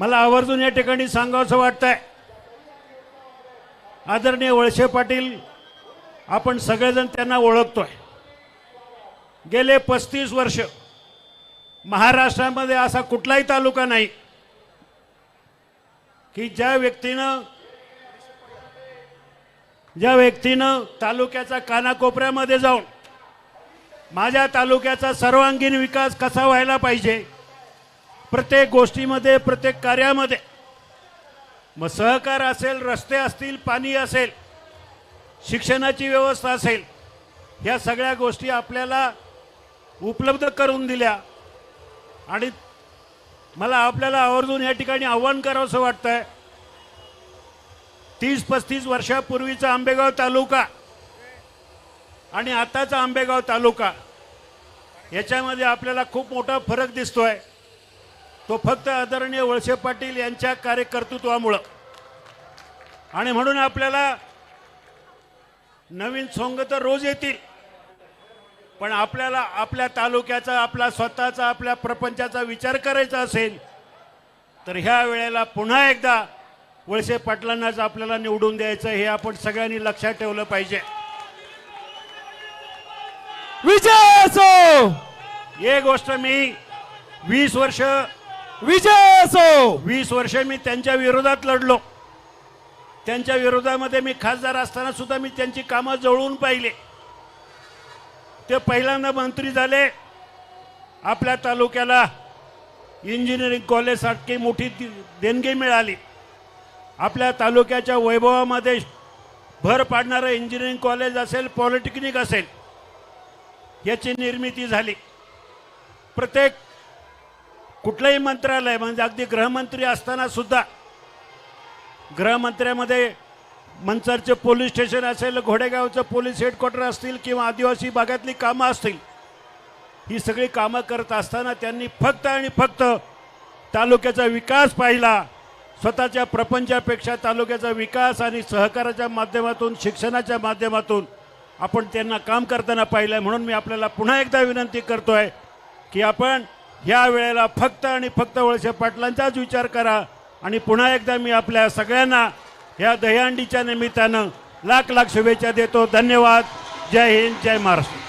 मला आवर्जून या ठिकाणी सांगावंसं वाटतंय. आदरणीय वळसे पाटील आपण सगळेजण त्यांना ओळखतोय. गेले पस्तीस वर्ष महाराष्ट्रामध्ये असा कुठलाही तालुका नाही की ज्या व्यक्तीनं ज्या व्यक्तीनं तालुक्याचा कानाकोपऱ्यामध्ये जाऊन माझ्या तालुक्याचा सर्वांगीण विकास कसा व्हायला पाहिजे प्रत्येक गोष्टीमध्ये प्रत्येक कार्यामध्ये. मग सहकार असेल रस्ते असतील पाणी असेल शिक्षणाची व्यवस्था असेल ह्या सगळ्या गोष्टी आपल्याला उपलब्ध करून दिल्या. आणि मला आपल्याला आवर्जून या ठिकाणी आव्हान करावंसं वाटतं आहे तीस पस्तीस वर्षापूर्वीचा आंबेगाव तालुका आणि आताचा आंबेगाव तालुका याच्यामध्ये आपल्याला खूप मोठा फरक दिसतो आहे तो फक्त आदरणीय वळसे पाटील यांच्या कार्यकर्तृत्वामुळं. आणि म्हणून आपल्याला नवीन सोंग तर रोज येतील पण आपल्याला आपल्या तालुक्याचा आपला स्वतःचा आपल्या प्रपंचाचा विचार करायचा असेल तर ह्या वेळेला पुन्हा एकदा वळसे पाटलांनाच आपल्याला निवडून द्यायचं हे आपण सगळ्यांनी लक्षात ठेवलं पाहिजे. विजय असो! हे गोष्ट मी वीस वर्ष विजय असो वीस वर्ष मी त्यांच्या विरोधात लढलो. त्यांच्या विरोधामध्ये मी खासदार असताना सुद्धा मी त्यांची कामं जवळून पाहिले. ते पहिल्यांदा मंत्री झाले. आपल्या तालुक्याला इंजिनिअरिंग कॉलेजसारखी मोठी देणगी मिळाली. आपल्या तालुक्याच्या वैभवामध्ये भर पाडणारं इंजिनिअरिंग कॉलेज असेल पॉलिटेक्निक असेल याची निर्मिती झाली. प्रत्येक कुठलंही मंत्रालय म्हणजे अगदी गृहमंत्री असताना सुद्धा गृहमंत्र्यामध्ये मंचरचे पोलीस स्टेशन असेल घोडेगावचं पोलीस हेडक्वार्टर असतील किंवा आदिवासी भागातली कामं असतील ही सगळी कामं करत असताना त्यांनी फक्त आणि फक्त तालुक्याचा विकास पाहिला. स्वतःच्या प्रपंचापेक्षा तालुक्याचा विकास आणि सहकाराच्या माध्यमातून शिक्षणाच्या माध्यमातून आपण त्यांना काम करताना पाहिलं आहे म्हणून मी आपल्याला पुन्हा एकदा विनंती करतो आहे की आपण ह्या वेळेला फक्त आणि फक्त वळसे पाटलांचाच विचार करा. आणि पुन्हा एकदा मी आपल्या सगळ्यांना ह्या दहीहंडीच्या निमित्तानं लाख लाख शुभेच्छा देतो. धन्यवाद. जय हिंद जय महाराष्ट्र.